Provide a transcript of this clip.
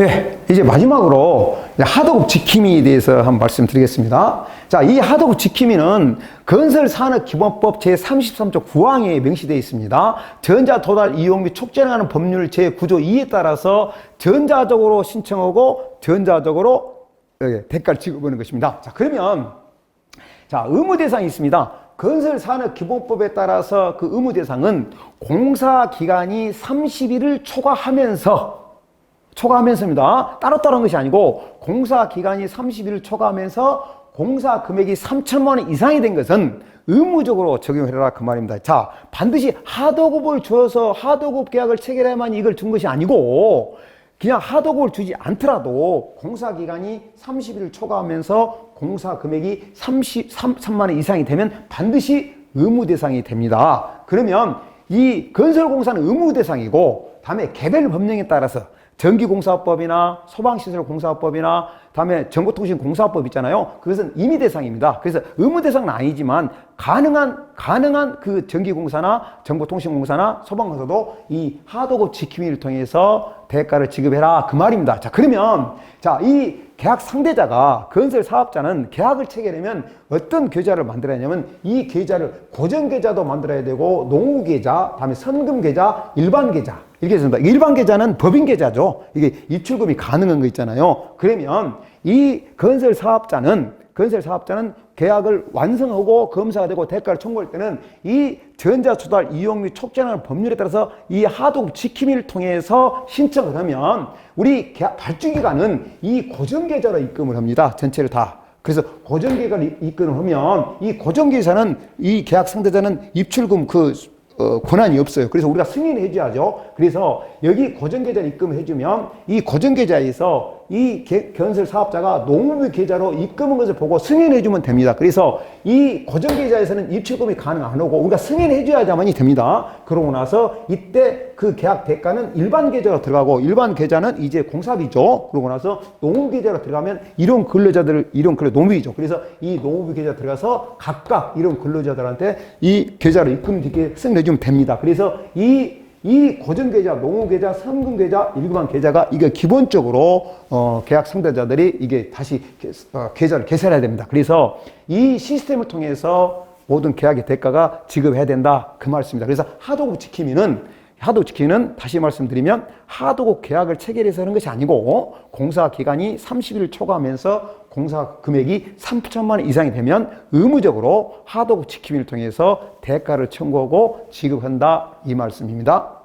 예, 이제 마지막으로 하도급 지킴이에 대해서 한번 말씀드리겠습니다. 자, 이 하도급 지킴이는 건설산업기본법 제33조 9항에 명시되어 있습니다. 전자 도달 이용 및 촉진하는 법률 제9조 2에 따라서 전자적으로 신청하고 전자적으로 예, 대가를 지급하는 것입니다. 자, 그러면 자, 의무 대상이 있습니다. 건설산업기본법에 따라서 그 의무 대상은 공사 기간이 30일을 초과하면서 초과하면서입니다. 따로따로 한 것이 아니고 공사 기간이 30일을 초과하면서 공사 금액이 3천만 원 이상이 된 것은 의무적으로 적용해라 그 말입니다. 자, 반드시 하도급을 줘서 하도급 계약을 체결해야만 이걸 준 것이 아니고 그냥 하도급을 주지 않더라도 공사 기간이 30일을 초과하면서 공사 금액이 33만 원 이상이 되면 반드시 의무 대상이 됩니다. 그러면 이 건설 공사는 의무 대상이고 다음에 개별 법령에 따라서 전기공사법이나 소방시설공사법이나 다음에 정보통신공사법 있잖아요. 그것은 임의 대상입니다. 그래서 의무 대상은 아니지만 가능한 가능한 그 전기공사나 정보통신공사나 소방공사도 이 하도급 지킴이를 통해서 대가를 지급해라 그 말입니다. 자 그러면 자이 계약 상대자가 건설 사업자는 계약을 체결하면 어떤 계좌를 만들어야 하냐면 이 계좌를 고정 계좌도 만들어야 되고 농후 계좌, 다음에 선금 계좌, 일반 계좌 이렇게 있습니다. 일반 계좌는 법인 계좌죠. 이게 입출금이 가능한 거 있잖아요. 그러면 이 건설 사업자는 건설 사업자는 계약을 완성하고 검사가 되고 대가를 청구할 때는 이 전자조달 이용 및 촉진하는 법률에 따라서 이 하도급 지킴이를 통해서 신청을 하면 우리 계약 발주기관은 이 고정계좌로 입금을 합니다. 전체를 다. 그래서 고정계좌를 입금을 하면 이 고정계좌는 이 계약 상대자는 입출금 그 어, 권한이 없어요. 그래서 우리가 승인해 줘야죠. 그래서 여기 고정계좌를 입금해 주면 이 고정계좌에서 이 개- 건설 사업자가 농업의 계좌로 입금한 것을 보고 승인해 주면 됩니다. 그래서 이 고정 계좌에서는 입출금이 가능 안 하고 우리가 승인해 줘야지만이 됩니다. 그러고 나서 이때 그 계약 대가는 일반 계좌로 들어가고 일반 계좌는 이제 공사비죠. 그러고 나서 농업 계좌로 들어가면 이런 근로자들 이런 근로 농비죠. 그래서 이 농업 계좌 들어가서 각각 이런 근로자들한테 이 계좌를 입금되게 승인해 주면 됩니다. 그래서 이 이 고정 계좌, 농후 계좌, 상금 계좌, 일반 계좌가 이게 기본적으로 어, 계약 상대자들이 이게 다시 계- 어, 계좌를 개설해야 됩니다. 그래서 이 시스템을 통해서 모든 계약의 대가가 지급해야 된다 그 말씀입니다. 그래서 하도급 지킴이는 하도급 지킴이는 다시 말씀드리면 하도급 계약을 체결해서 하는 것이 아니고 공사 기간이 30일 초과하면서 공사 금액이 3천만 원 이상이 되면 의무적으로 하도급 지킴이를 통해서 대가를 청구하고 지급한다 이 말씀입니다.